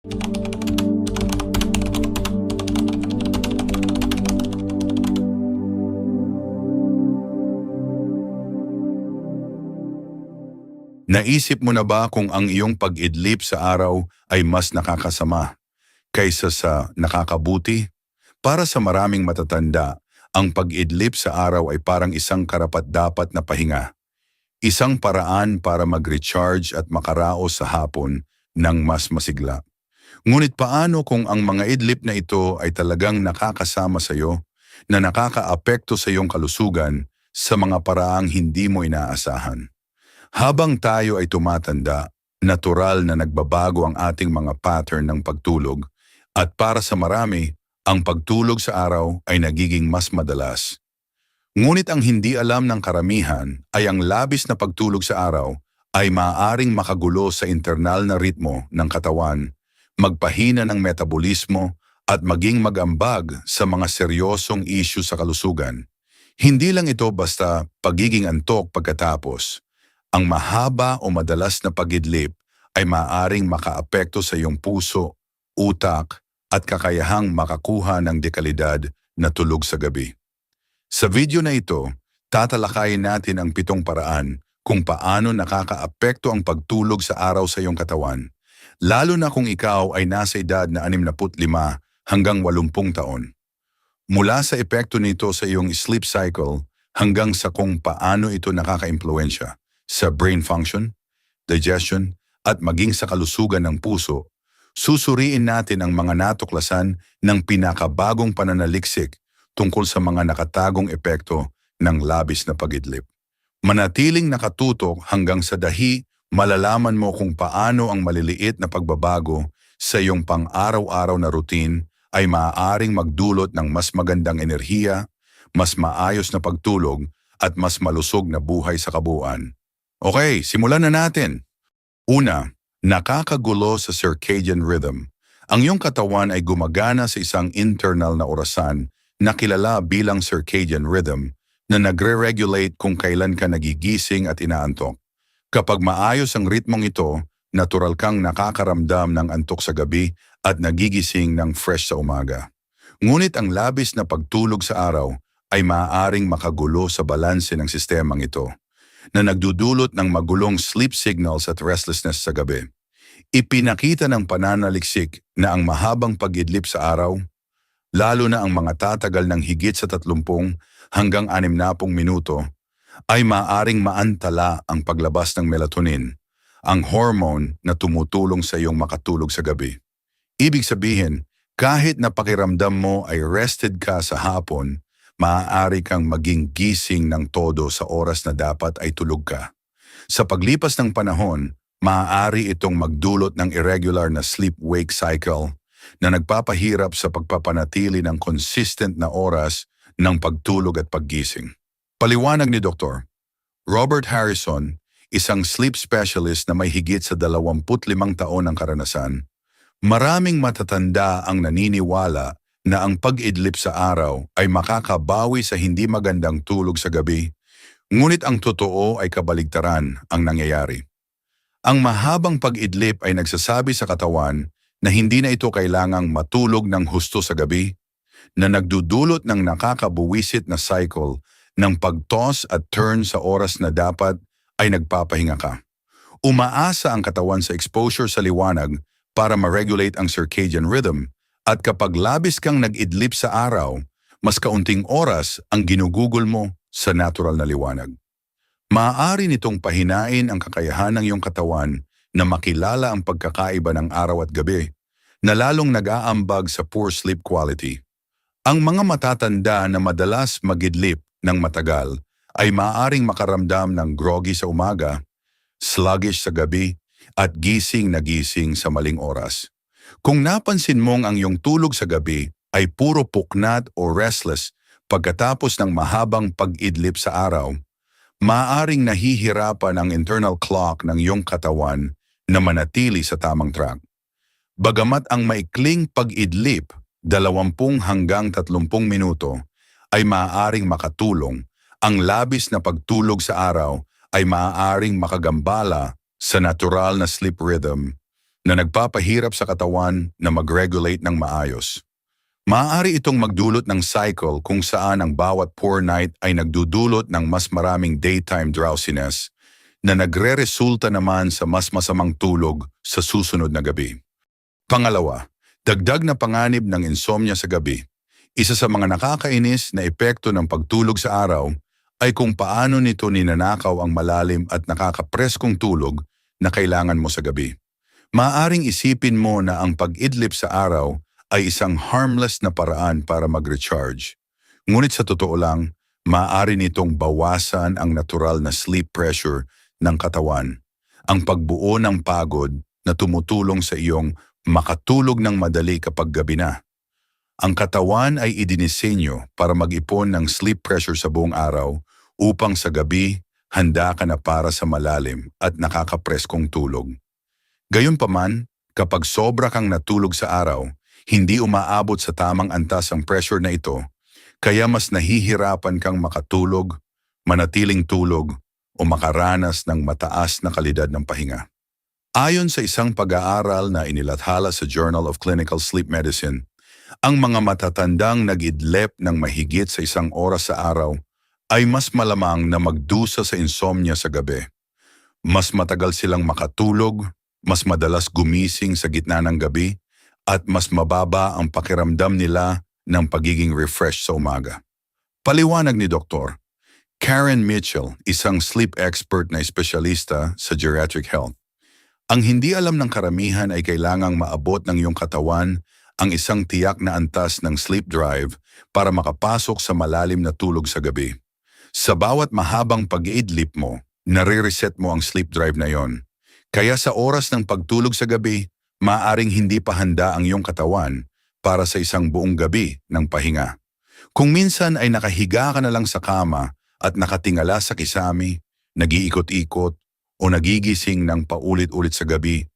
Naisip mo na ba kung ang iyong pag-idlip sa araw ay mas nakakasama kaysa sa nakakabuti? Para sa maraming matatanda, ang pag-idlip sa araw ay parang isang karapat-dapat na pahinga. Isang paraan para mag-recharge at makaraos sa hapon ng mas masigla. Ngunit paano kung ang mga idlip na ito ay talagang nakakasama sa iyo, na nakakaapekto sa iyong kalusugan sa mga paraang hindi mo inaasahan? Habang tayo ay tumatanda, natural na nagbabago ang ating mga pattern ng pagtulog at para sa marami, ang pagtulog sa araw ay nagiging mas madalas. Ngunit ang hindi alam ng karamihan ay ang labis na pagtulog sa araw ay maaaring makagulo sa internal na ritmo ng katawan, magpahina ng metabolismo at maging magambag sa mga seryosong issue sa kalusugan. Hindi lang ito basta pagiging antok pagkatapos. Ang mahaba o madalas na pagidlip ay maaaring makaapekto sa iyong puso, utak, at kakayahang makakuha ng dekalidad na tulog sa gabi. Sa video na ito, tatalakayin natin ang pitong paraan kung paano nakakaapekto ang pagtulog sa araw sa iyong katawan, lalo na kung ikaw ay nasa edad na 65 hanggang 80 taon. Mula sa epekto nito sa iyong sleep cycle hanggang sa kung paano ito nakaka-impluensya sa brain function, digestion, at maging sa kalusugan ng puso, susuriin natin ang mga natuklasan ng pinakabagong pananaliksik tungkol sa mga nakatagong epekto ng labis na pagidlip. Manatiling nakatutok hanggang sa dahi, malalaman mo kung paano ang maliliit na pagbabago sa iyong pang-araw-araw na routine ay maaaring magdulot ng mas magandang enerhiya, mas maayos na pagtulog at mas malusog na buhay sa kabuuan. Okay, simulan na natin. Una, nakakagulo sa circadian rhythm. Ang iyong katawan ay gumagana sa isang internal na orasan na kilala bilang circadian rhythm na nagre-regulate kung kailan ka nagigising at inaantok. Kapag maayos ang ritmong ito, natural kang nakakaramdam ng antok sa gabi at nagigising ng fresh sa umaga. Ngunit ang labis na pagtulog sa araw ay maaaring makagulo sa balanse ng sistemang ito na nagdudulot ng magulong sleep signals at restlessness sa gabi. Ipinakita ng pananaliksik na ang mahabang pagidlip sa araw, lalo na ang mga tatagal ng higit sa 30 hanggang 60 minuto, ay maaring maantala ang paglabas ng melatonin, ang hormone na tumutulong sa iyong makatulog sa gabi. Ibig sabihin, kahit na pakiramdam mo ay rested ka sa hapon, maaari kang maging gising ng todo sa oras na dapat ay tulog ka. Sa paglipas ng panahon, maaari itong magdulot ng irregular na sleep-wake cycle na nagpapahirap sa pagpapanatili ng consistent na oras ng pagtulog at paggising. Paliwanag ni Dr. Robert Harrison, isang sleep specialist na may higit sa 25 taon ng karanasan, maraming matatanda ang naniniwala na ang pag-idlip sa araw ay makakabawi sa hindi magandang tulog sa gabi, ngunit ang totoo ay kabaligtaran ang nangyayari. Ang mahabang pag-idlip ay nagsasabi sa katawan na hindi na ito kailangang matulog ng husto sa gabi, na nagdudulot ng nakakabuwisit na cycle ng pag-toss at turn sa oras na dapat ay nagpapahinga ka. Umaasa ang katawan sa exposure sa liwanag para ma-regulate ang circadian rhythm at kapag labis kang nag-idlip sa araw, mas kaunting oras ang ginugugol mo sa natural na liwanag. Maaari nitong pahinain ang kakayahan ng iyong katawan na makilala ang pagkakaiba ng araw at gabi na lalong nag-aambag sa poor sleep quality. Ang mga matatanda na madalas magidlip ng matagal ay maaaring makaramdam ng groggy sa umaga, sluggish sa gabi, at gising na gising sa maling oras. Kung napansin mong ang iyong tulog sa gabi ay puro puknat o restless pagkatapos ng mahabang pag-idlip sa araw, maaaring nahihirapan ang internal clock ng iyong katawan na manatili sa tamang track. Bagamat ang maikling pag-idlip, 20 hanggang 30 minuto, ay maaaring makatulong, ang labis na pagtulog sa araw ay maaaring makagambala sa natural na sleep rhythm na nagpapahirap sa katawan na mag-regulate ng maayos. Maaari itong magdulot ng cycle kung saan ang bawat poor night ay nagdudulot ng mas maraming daytime drowsiness na nagre-resulta naman sa mas masamang tulog sa susunod na gabi. Pangalawa, dagdag na panganib ng insomnia sa gabi. Isa sa mga nakakainis na epekto ng pagtulog sa araw ay kung paano nito ninanakaw ang malalim at nakakapreskong tulog na kailangan mo sa gabi. Maaring isipin mo na ang pag-idlip sa araw ay isang harmless na paraan para mag-recharge. Ngunit sa totoo lang, maaari nitong bawasan ang natural na sleep pressure ng katawan, ang pagbuo ng pagod na tumutulong sa iyong makatulog ng madali kapag gabi na. Ang katawan ay idinisenyo para mag-ipon ng sleep pressure sa buong araw upang sa gabi handa ka na para sa malalim at nakakapreskong tulog. Gayunpaman, kapag sobra kang natulog sa araw, hindi umaabot sa tamang antas ang pressure na ito, kaya mas nahihirapan kang makatulog, manatiling tulog, o makaranas ng mataas na kalidad ng pahinga. Ayon sa isang pag-aaral na inilathala sa Journal of Clinical Sleep Medicine, ang mga matatandang nag-idlep ng mahigit sa isang oras sa araw ay mas malamang na magdusa sa insomnia sa gabi. Mas matagal silang makatulog, mas madalas gumising sa gitna ng gabi, at mas mababa ang pakiramdam nila ng pagiging refreshed sa umaga. Paliwanag ni Dr. Karen Mitchell, isang sleep expert na espesyalista sa geriatric health. Ang hindi alam ng karamihan ay kailangang maabot ng iyong katawan ang isang tiyak na antas ng sleep drive para makapasok sa malalim na tulog sa gabi. Sa bawat mahabang pag-iidlip mo, nare-reset mo ang sleep drive na yon. Kaya sa oras ng pagtulog sa gabi, maaring hindi pa handa ang iyong katawan para sa isang buong gabi ng pahinga. Kung minsan ay nakahiga ka na lang sa kama at nakatingala sa kisami, nag-iikot-ikot o nagigising ng paulit-ulit sa gabi,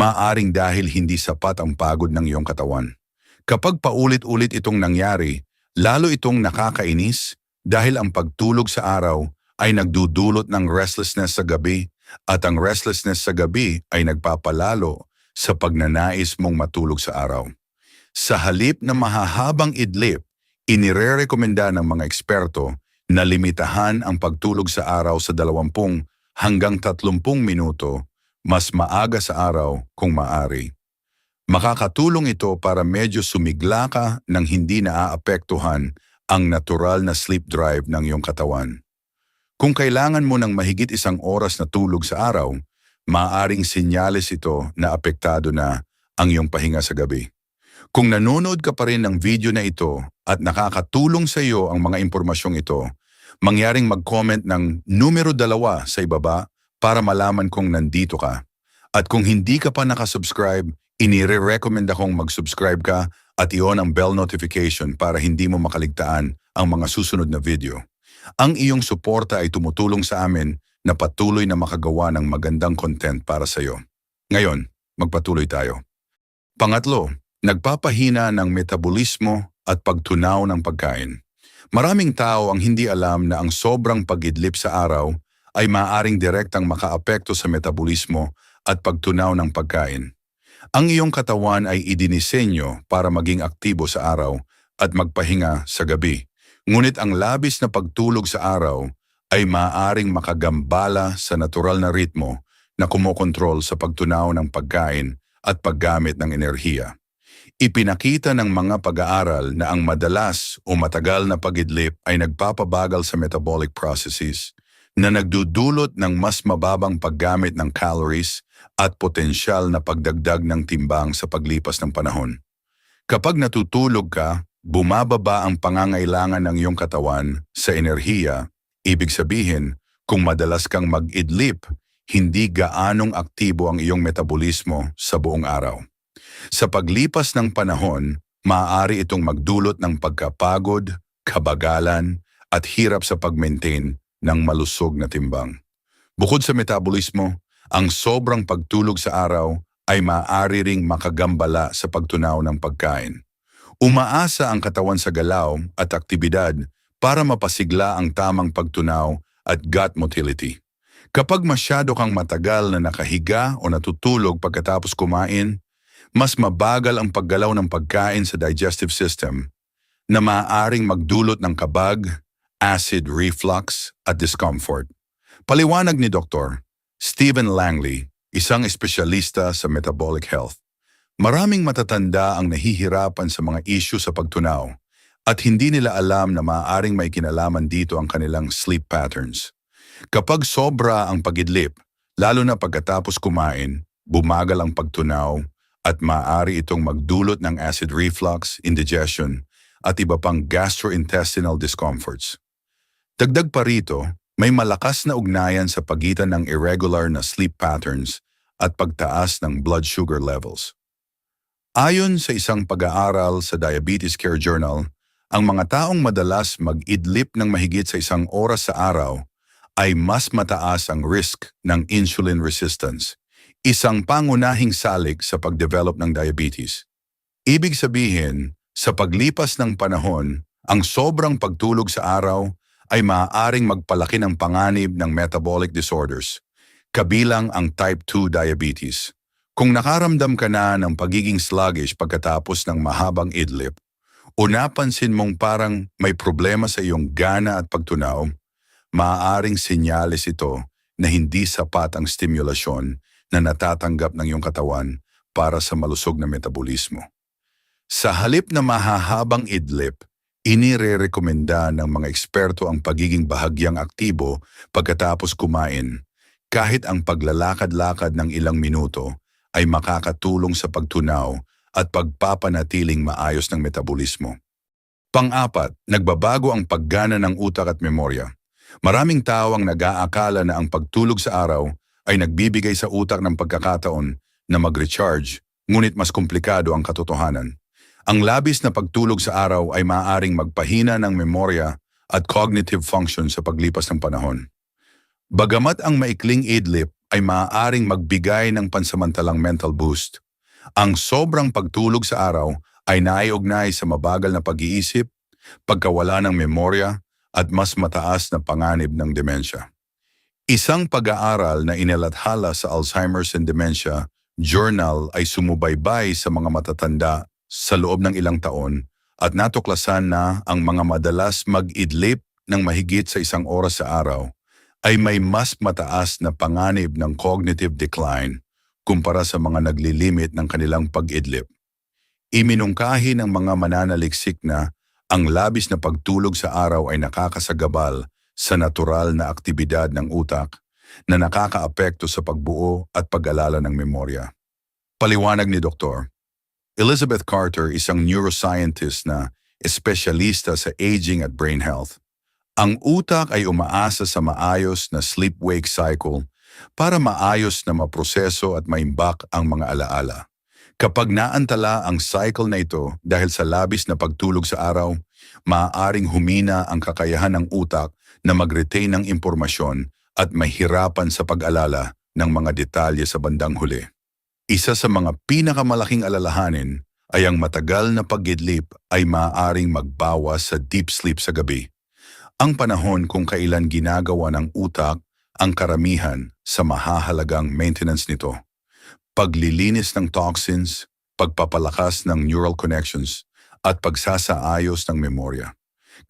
maaring dahil hindi sapat ang pagod ng iyong katawan. Kapag paulit-ulit itong nangyari, lalo itong nakakainis dahil ang pagtulog sa araw ay nagdudulot ng restlessness sa gabi at ang restlessness sa gabi ay nagpapalalo sa pagnanais mong matulog sa araw. Sa halip na mahahabang idlip, inirerekomenda ng mga eksperto na limitahan ang pagtulog sa araw sa 20 hanggang 30 minuto mas maaga sa araw kung maari. Makakatulong ito para medyo sumigla ka nang hindi naaapektuhan ang natural na sleep drive ng iyong katawan. Kung kailangan mo ng mahigit isang oras na tulog sa araw, maaaring senyales ito na apektado na ang iyong pahinga sa gabi. Kung nanonood ka pa rin ng video na ito at nakakatulong sa iyo ang mga impormasyong ito, mangyaring mag-comment ng numero dalawa sa ibaba para malaman kung nandito ka. At kung hindi ka pa nakasubscribe, inire-recommend akong mag-subscribe ka at iyon ang bell notification para hindi mo makaligtaan ang mga susunod na video. Ang iyong suporta ay tumutulong sa amin na patuloy na makagawa ng magandang content para sa iyo. Ngayon, magpatuloy tayo. Pangatlo, nagpapahina ng metabolismo at pagtunaw ng pagkain. Maraming tao ang hindi alam na ang sobrang pagidlip sa araw ay maaaring direktang makaapekto sa metabolismo at pagtunaw ng pagkain. Ang iyong katawan ay idinisenyo para maging aktibo sa araw at magpahinga sa gabi. Ngunit ang labis na pagtulog sa araw ay maaaring makagambala sa natural na ritmo na kumokontrol sa pagtunaw ng pagkain at paggamit ng enerhiya. Ipinakita ng mga pag-aaral na ang madalas o matagal na pagidlip ay nagpapabagal sa metabolic processes na nagdudulot ng mas mababang paggamit ng calories at potensyal na pagdagdag ng timbang sa paglipas ng panahon. Kapag natutulog ka, bumababa ang pangangailangan ng iyong katawan sa enerhiya, ibig sabihin, kung madalas kang mag-idlip, hindi gaanong aktibo ang iyong metabolismo sa buong araw. Sa paglipas ng panahon, maaari itong magdulot ng pagkapagod, kabagalan, at hirap sa pag-maintain ng malusog na timbang. Bukod sa metabolismo, ang sobrang pagtulog sa araw ay maaari ring makagambala sa pagtunaw ng pagkain. Umaasa ang katawan sa galaw at aktibidad para mapasigla ang tamang pagtunaw at gut motility. Kapag masyado kang matagal na nakahiga o natutulog pagkatapos kumain, mas mabagal ang paggalaw ng pagkain sa digestive system na maaaring magdulot ng kabag, acid reflux at discomfort. Paliwanag ni Dr. Stephen Langley, isang espesyalista sa metabolic health. Maraming matatanda ang nahihirapan sa mga issue sa pagtunaw at hindi nila alam na maaaring may kinalaman dito ang kanilang sleep patterns. Kapag sobra ang pagidlip, lalo na pagkatapos kumain, bumagal ang pagtunaw at maaari itong magdulot ng acid reflux, indigestion at iba pang gastrointestinal discomforts. Dagdag pa rito, may malakas na ugnayan sa pagitan ng irregular na sleep patterns at pagtaas ng blood sugar levels. Ayon sa isang pag-aaral sa Diabetes Care Journal, ang mga taong madalas mag-idlip ng mahigit sa isang oras sa araw ay mas mataas ang risk ng insulin resistance, isang pangunahing salik sa pagdevelop ng diabetes. Ibig sabihin, sa paglipas ng panahon, ang sobrang pagtulog sa araw ay maaaring magpalaki ng panganib ng metabolic disorders, kabilang ang type 2 diabetes. Kung nakaramdam ka na ng pagiging sluggish pagkatapos ng mahabang idlip, o napansin mong parang may problema sa iyong gana at pagtunaw, maaaring senyales ito na hindi sapat ang stimulasyon na natatanggap ng iyong katawan para sa malusog na metabolismo. Sa halip na mahahabang idlip, inirerekomenda ng mga eksperto ang pagiging bahagyang aktibo pagkatapos kumain, kahit ang paglalakad-lakad ng ilang minuto ay makakatulong sa pagtunaw at pagpapanatiling maayos ng metabolismo. Pang-apat, nagbabago ang paggana ng utak at memorya. Maraming tao ang nag-aakala na ang pagtulog sa araw ay nagbibigay sa utak ng pagkakataon na mag-recharge, ngunit mas komplikado ang katotohanan. Ang labis na pagtulog sa araw ay maaaring magpahina ng memorya at cognitive function sa paglipas ng panahon. Bagamat ang maikling idlip ay maaaring magbigay ng pansamantalang mental boost, ang sobrang pagtulog sa araw ay naiugnay sa mabagal na pag-iisip, pagkawala ng memorya at mas mataas na panganib ng demensya. Isang pag-aaral na inilathala sa Alzheimer's and Dementia Journal ay sumubaybay sa mga matatanda sa loob ng ilang taon at natuklasan na ang mga madalas mag-idlip ng mahigit sa isang oras sa araw ay may mas mataas na panganib ng cognitive decline kumpara sa mga naglilimit ng kanilang pag-idlip. Iminungkahi ng mga mananaliksik na ang labis na pagtulog sa araw ay nakakasagabal sa natural na aktibidad ng utak na nakakaapekto sa pagbuo at pag-alala ng memorya. Paliwanag ni Dr. Elizabeth Carter isang neuroscientist na espesyalista sa aging at brain health. Ang utak ay umaasa sa maayos na sleep-wake cycle para maayos na maproseso at maimbak ang mga alaala. Kapag naantala ang cycle na ito dahil sa labis na pagtulog sa araw, maaaring humina ang kakayahan ng utak na mag-retain ng impormasyon at mahirapan sa pag-alala ng mga detalye sa bandang huli. Isa sa mga pinakamalaking alalahanin ay ang matagal na pagidlip ay maaaring magbawas sa deep sleep sa gabi. Ang panahon kung kailan ginagawa ng utak ang karamihan sa mahahalagang maintenance nito. Paglilinis ng toxins, pagpapalakas ng neural connections, at pagsasaayos ng memorya.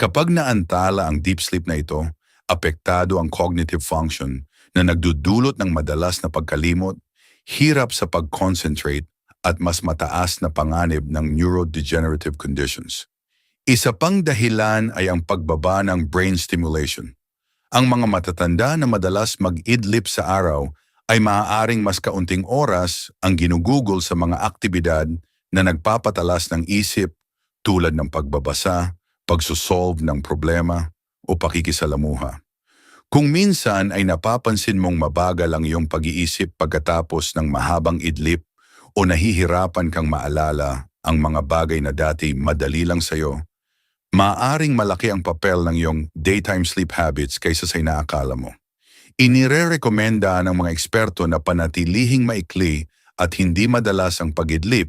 Kapag naantala ang deep sleep na ito, apektado ang cognitive function na nagdudulot ng madalas na pagkalimot, hirap sa pag-concentrate at mas mataas na panganib ng neurodegenerative conditions. Isa pang dahilan ay ang pagbaba ng brain stimulation. Ang mga matatanda na madalas mag-idlip sa araw ay maaaring mas kaunting oras ang ginugugol sa mga aktibidad na nagpapatalas ng isip tulad ng pagbabasa, pagsosolve ng problema o pakikisalamuha. Kung minsan ay napapansin mong mabagal ang iyong pag-iisip pagkatapos ng mahabang idlip o nahihirapan kang maalala ang mga bagay na dati madali lang sa'yo, maaring malaki ang papel ng iyong daytime sleep habits kaysa sa inaakala mo. Inirerekomenda ng mga eksperto na panatilihing maikli at hindi madalas ang pagidlip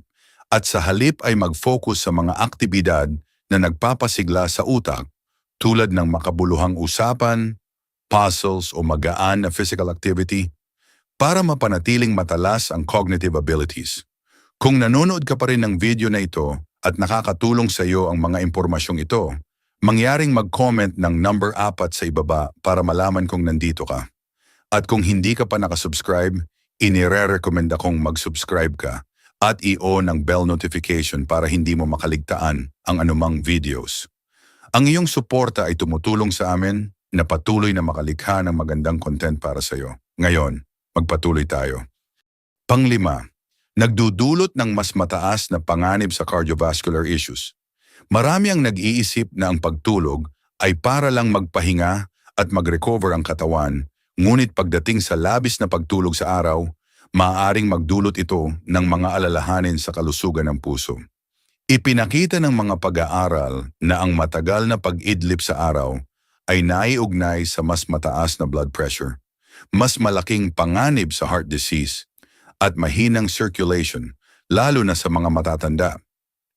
at sa halip ay mag-focus sa mga aktibidad na nagpapasigla sa utak tulad ng makabuluhang usapan, puzzles o magaan na physical activity para mapanatiling matalas ang cognitive abilities. Kung nanonood ka pa rin ng video na ito at nakakatulong sa iyo ang mga impormasyong ito, mangyaring mag-comment ng number 4 sa ibaba para malaman kung nandito ka. At kung hindi ka pa nakasubscribe, inire-recommend akong mag-subscribe ka at i-on ang bell notification para hindi mo makaligtaan ang anumang videos. Ang iyong suporta ay tumutulong sa amin na patuloy na makalikha ng magandang content para sa iyo. Ngayon, magpatuloy tayo. Panglima, nagdudulot ng mas mataas na panganib sa cardiovascular issues. Marami ang nag-iisip na ang pagtulog ay para lang magpahinga at mag-recover ang katawan, ngunit pagdating sa labis na pagtulog sa araw, maaaring magdulot ito ng mga alalahanin sa kalusugan ng puso. Ipinakita ng mga pag-aaral na ang matagal na pag-idlip sa araw ay naiugnay sa mas mataas na blood pressure, mas malaking panganib sa heart disease, at mahinang circulation, lalo na sa mga matatanda.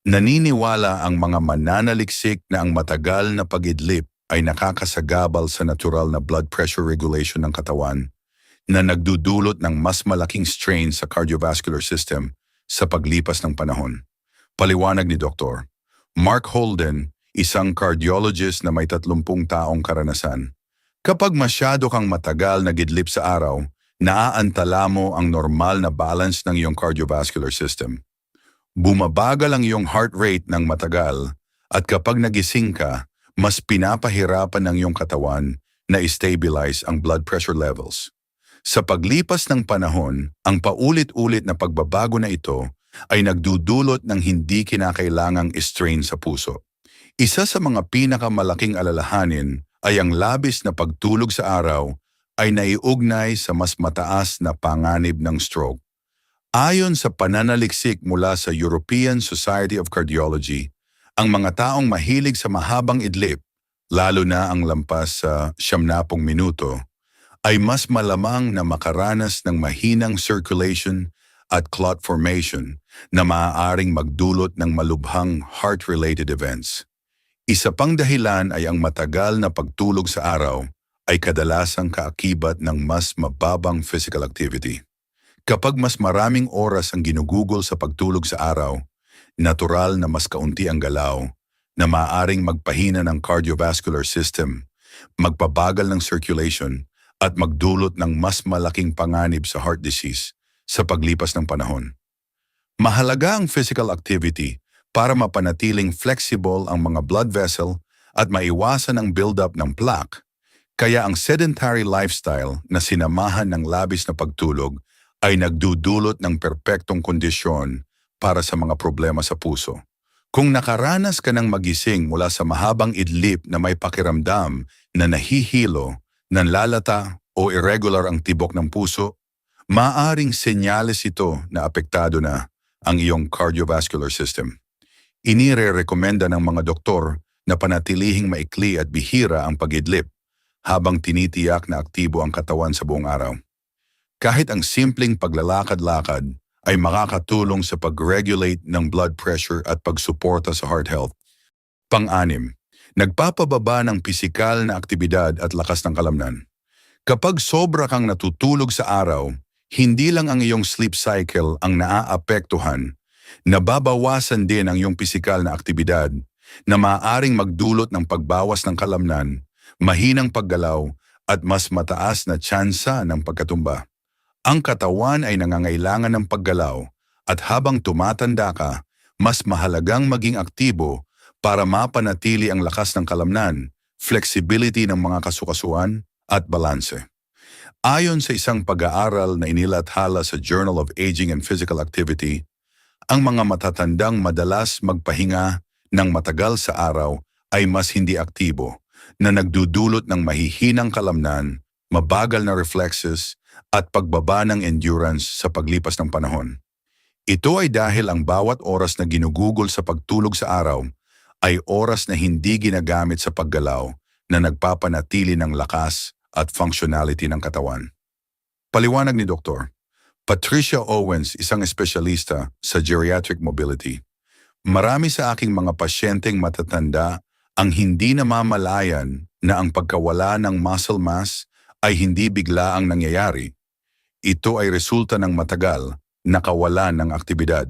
Naniniwala ang mga mananaliksik na ang matagal na pag-idlip ay nakakasagabal sa natural na blood pressure regulation ng katawan na nagdudulot ng mas malaking strain sa cardiovascular system sa paglipas ng panahon. Paliwanag ni Dr. Mark Holden, isang cardiologist na may 30 taong karanasan. Kapag masyado kang matagal nagidlip sa araw, naaantala mo ang normal na balance ng iyong cardiovascular system. Bumabagal ang iyong heart rate ng matagal at kapag nagising ka, mas pinapahirapan ng iyong katawan na stabilize ang blood pressure levels. Sa paglipas ng panahon, ang paulit-ulit na pagbabago na ito ay nagdudulot ng hindi kinakailangang strain sa puso. Isa sa mga pinakamalaking alalahanin ay ang labis na pagtulog sa araw ay naiugnay sa mas mataas na panganib ng stroke. Ayon sa pananaliksik mula sa European Society of Cardiology, ang mga taong mahilig sa mahabang idlip, lalo na ang lampas sa siyamnapong minuto, ay mas malamang na makaranas ng mahinang circulation at clot formation na maaaring magdulot ng malubhang heart-related events. Isa pang dahilan ay ang matagal na pagtulog sa araw ay kadalasang kaakibat ng mas mababang physical activity. Kapag mas maraming oras ang ginugugol sa pagtulog sa araw, natural na mas kaunti ang galaw na maaaring magpahina ng cardiovascular system, magpabagal ng circulation at magdulot ng mas malaking panganib sa heart disease sa paglipas ng panahon. Mahalaga ang physical activity para mapanatiling flexible ang mga blood vessel at maiwasan ang buildup ng plaque, kaya ang sedentary lifestyle na sinamahan ng labis na pagtulog ay nagdudulot ng perpektong kondisyon para sa mga problema sa puso. Kung nakaranas ka ng magising mula sa mahabang idlip na may pakiramdam na nahihilo, nanlalata o irregular ang tibok ng puso, maaring senyales ito na apektado na ang iyong cardiovascular system. Inire-rekomenda ng mga doktor na panatilihing maikli at bihira ang pagidlip habang tinitiyak na aktibo ang katawan sa buong araw. Kahit ang simpleng paglalakad-lakad ay makakatulong sa pag-regulate ng blood pressure at pagsuporta sa heart health. Pang-anim, nagpapababa ng pisikal na aktibidad at lakas ng kalamnan. Kapag sobra kang natutulog sa araw, hindi lang ang iyong sleep cycle ang naaapektuhan, nababawasan din ang iyong pisikal na aktibidad na maaaring magdulot ng pagbawas ng kalamnan, mahinang paggalaw at mas mataas na tsansa ng pagkatumba. Ang katawan ay nangangailangan ng paggalaw at habang tumatanda ka, mas mahalagang maging aktibo para mapanatili ang lakas ng kalamnan, flexibility ng mga kasukasuan at balanse. Ayon sa isang pag-aaral na inilathala sa Journal of Aging and Physical Activity, ang mga matatandang madalas magpahinga ng matagal sa araw ay mas hindi aktibo na nagdudulot ng mahihinang kalamnan, mabagal na reflexes at pagbaba ng endurance sa paglipas ng panahon. Ito ay dahil ang bawat oras na ginugugol sa pagtulog sa araw ay oras na hindi ginagamit sa paggalaw na nagpapanatili ng lakas at functionality ng katawan. Paliwanag ni Dr. Patricia Owens, isang espesyalista sa geriatric mobility. Marami sa aking mga pasyenteng matatanda ang hindi namamalayan na ang pagkawala ng muscle mass ay hindi bigla ang nangyayari. Ito ay resulta ng matagal na kawalan ng aktibidad.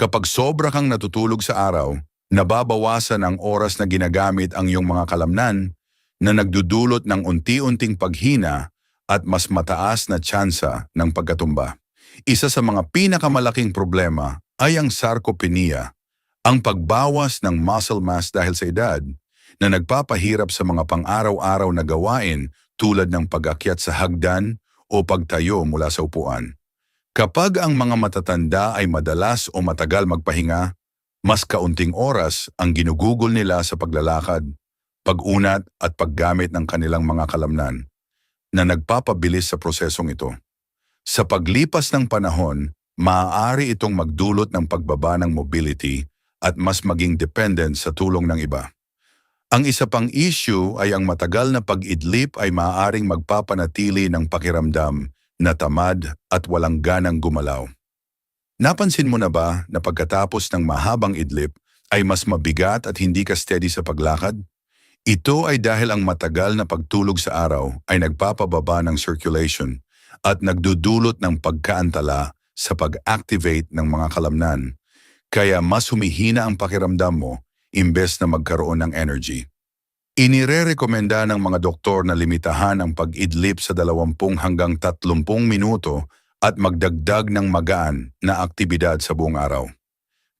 Kapag sobra kang natutulog sa araw, nababawasan ang oras na ginagamit ang iyong mga kalamnan na nagdudulot ng unti-unting paghina at mas mataas na tsansa ng pagkatumba. Isa sa mga pinakamalaking problema ay ang sarcopenia, ang pagbawas ng muscle mass dahil sa edad na nagpapahirap sa mga pang-araw-araw na gawain tulad ng pag-akyat sa hagdan o pagtayo mula sa upuan. Kapag ang mga matatanda ay madalas o matagal magpahinga, mas kaunting oras ang ginugugol nila sa paglalakad, pag-unat at paggamit ng kanilang mga kalamnan na nagpapabilis sa prosesong ito. Sa paglipas ng panahon, maaari itong magdulot ng pagbaba ng mobility at mas maging dependent sa tulong ng iba. Ang isa pang issue ay ang matagal na pag-idlip ay maaaring magpapanatili ng pakiramdam na tamad at walang ganang gumalaw. Napansin mo na ba na pagkatapos ng mahabang idlip ay mas mabigat at hindi ka steady sa paglakad? Ito ay dahil ang matagal na pagtulog sa araw ay nagpapababa ng circulation at nagdudulot ng pagkaantala sa pag-activate ng mga kalamnan. Kaya mas humihina ang pakiramdam mo imbes na magkaroon ng energy. Inirerekomenda ng mga doktor na limitahan ang pag-idlip sa 20 hanggang 30 minuto at magdagdag ng magaan na aktibidad sa buong araw.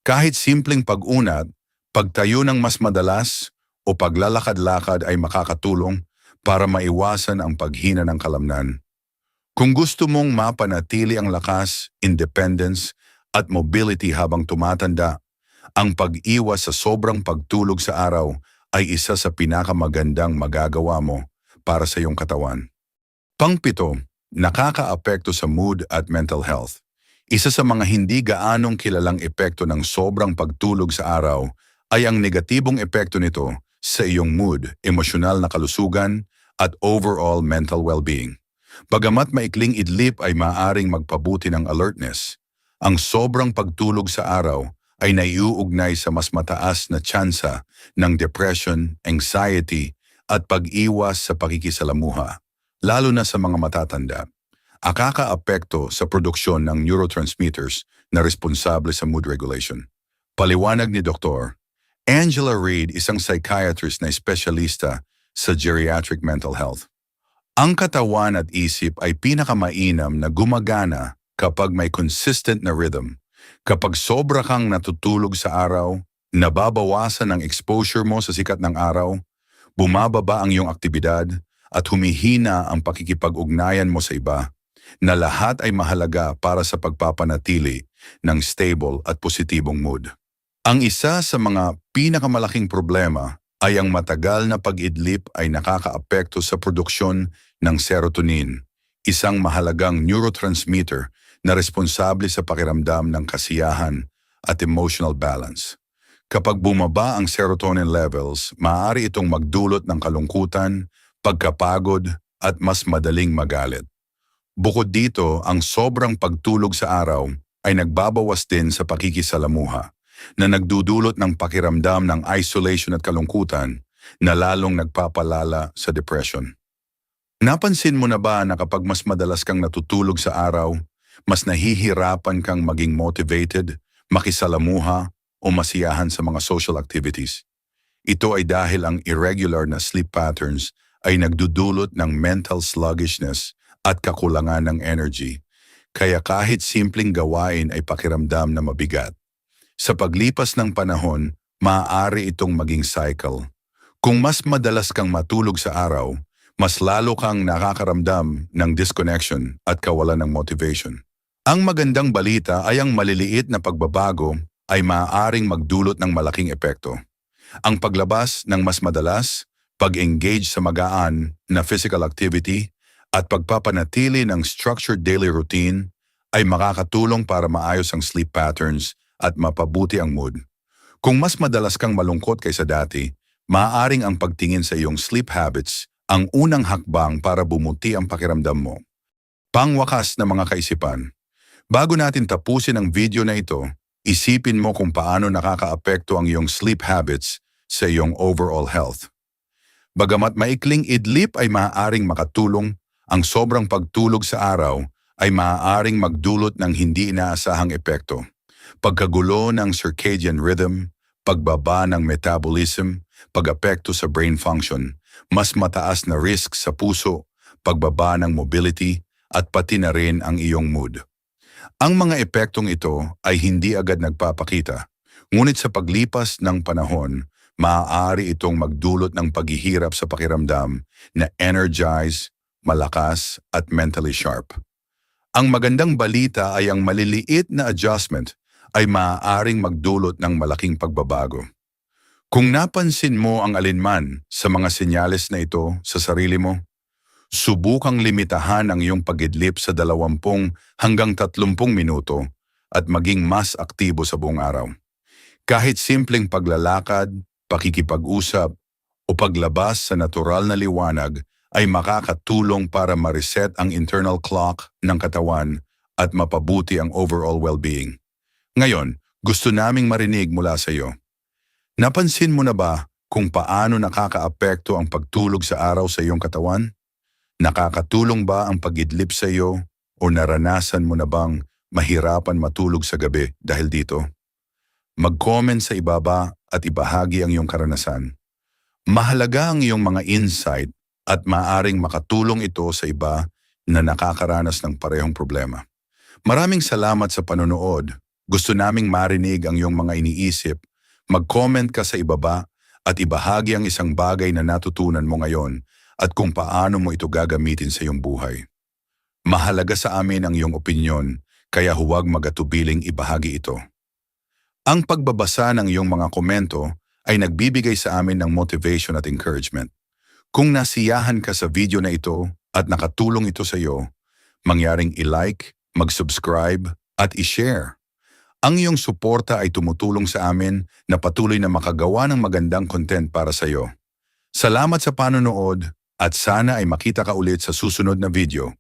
Kahit simpleng pag-unat, pagtayo ng mas madalas o paglalakad-lakad ay makakatulong para maiwasan ang paghina ng kalamnan. Kung gusto mong mapanatili ang lakas, independence at mobility habang tumatanda, ang pag-iwas sa sobrang pagtulog sa araw ay isa sa pinakamagandang magagawa mo para sa iyong katawan. Pangpito, nakakaapekto sa mood at mental health. Isa sa mga hindi gaanong kilalang epekto ng sobrang pagtulog sa araw ay ang negatibong epekto nito sa iyong mood, emosyonal na kalusugan at overall mental well-being. Bagamat maikling idlip ay maaring magpabuti ng alertness, ang sobrang pagtulog sa araw ay naiuugnay sa mas mataas na tsansa ng depression, anxiety at pag-iwas sa pakikisalamuha, lalo na sa mga matatanda. Akaka-apekto sa produksyon ng neurotransmitters na responsable sa mood regulation. Paliwanag ni Dr. Angela Reid, isang psychiatrist na espesyalista sa geriatric mental health. Ang katawan at isip ay pinakamainam na gumagana kapag may consistent na rhythm Kapag sobra kang natutulog sa araw, nababawasan ang exposure mo sa sikat ng araw, bumababa ang iyong aktibidad, at humihina ang pakikipag-ugnayan mo sa iba, na lahat ay mahalaga para sa pagpapanatili ng stable at positibong mood. Ang isa sa mga pinakamalaking problema ay ang matagal na pag-idlip ay nakakaapekto sa produksyon ng serotonin, isang mahalagang neurotransmitter na responsable sa pakiramdam ng kasiyahan at emotional balance. Kapag bumaba ang serotonin levels, maaari itong magdulot ng kalungkutan, pagkapagod at mas madaling magalit. Bukod dito, ang sobrang pagtulog sa araw ay nagbabawas din sa pakikisalamuha na nagdudulot ng pakiramdam ng isolation at kalungkutan na lalong nagpapalala sa depression. Napansin mo na ba na kapag mas madalas kang natutulog sa araw, mas nahihirapan kang maging motivated, makisalamuha o masiyahan sa mga social activities. Ito ay dahil ang irregular na sleep patterns ay nagdudulot ng mental sluggishness at kakulangan ng energy, kaya kahit simpleng gawain ay pakiramdam na mabigat. Sa paglipas ng panahon, maaari itong maging cycle. Kung mas madalas kang matulog sa araw, mas lalo kang nakakaramdam ng disconnection at kawalan ng motivation. Ang magandang balita ay ang maliliit na pagbabago ay maaaring magdulot ng malaking epekto. Ang paglabas ng mas madalas, pag-engage sa magaan na physical activity, at pagpapanatili ng structured daily routine ay makakatulong para maayos ang sleep patterns at mapabuti ang mood. Kung mas madalas kang malungkot kaysa dati, maaaring ang pagtingin sa iyong sleep habits ang unang hakbang para bumuti ang pakiramdam mo. Pangwakas na mga kaisipan, Bago natin tapusin ang video na ito, isipin mo kung paano nakakaapekto ang iyong sleep habits sa iyong overall health. Bagamat maikling idlip ay maaaring makatulong, ang sobrang pagtulog sa araw ay maaaring magdulot ng hindi inaasahang epekto. Pagkagulo ng circadian rhythm, pagbaba ng metabolism, pag-apekto sa brain function, mas mataas na risk sa puso, pagbaba ng mobility, at pati na rin ang iyong mood. Ang mga epektong ito ay hindi agad nagpapakita, ngunit sa paglipas ng panahon, maaari itong magdulot ng paghihirap sa pakiramdam na energized, malakas at mentally sharp. Ang magandang balita ay ang maliliit na adjustment ay maaaring magdulot ng malaking pagbabago. Kung napansin mo ang alinman sa mga senyales na ito sa sarili mo, subukang limitahan ang iyong pagidlip sa 20 hanggang 30 minuto at maging mas aktibo sa buong araw. Kahit simpleng paglalakad, pakikipag-usap, o paglabas sa natural na liwanag ay makakatulong para ma-reset ang internal clock ng katawan at mapabuti ang overall well-being. Ngayon, gusto naming marinig mula sa iyo. Napansin mo na ba kung paano nakakaapekto ang pagtulog sa araw sa iyong katawan? Nakakatulong ba ang pagidlip sa iyo o naranasan mo na bang mahirapan matulog sa gabi dahil dito? Mag-comment sa ibaba at ibahagi ang iyong karanasan. Mahalaga ang iyong mga insight at maaring makatulong ito sa iba na nakakaranas ng parehong problema. Maraming salamat sa panonood. Gusto naming marinig ang iyong mga iniisip. Mag-comment ka sa ibaba at ibahagi ang isang bagay na natutunan mo ngayon at kung paano mo ito gagamitin sa iyong buhay. Mahalaga sa amin ang iyong opinyon, kaya huwag magatubiling ibahagi ito. Ang pagbabasa ng iyong mga komento ay nagbibigay sa amin ng motivation at encouragement. Kung nasiyahan ka sa video na ito at nakatulong ito sa iyo, mangyaring i-like, mag-subscribe at i-share. Ang iyong suporta ay tumutulong sa amin na patuloy na makagawa ng magandang content para sa iyo. Salamat sa panonood at sana ay makita ka ulit sa susunod na video.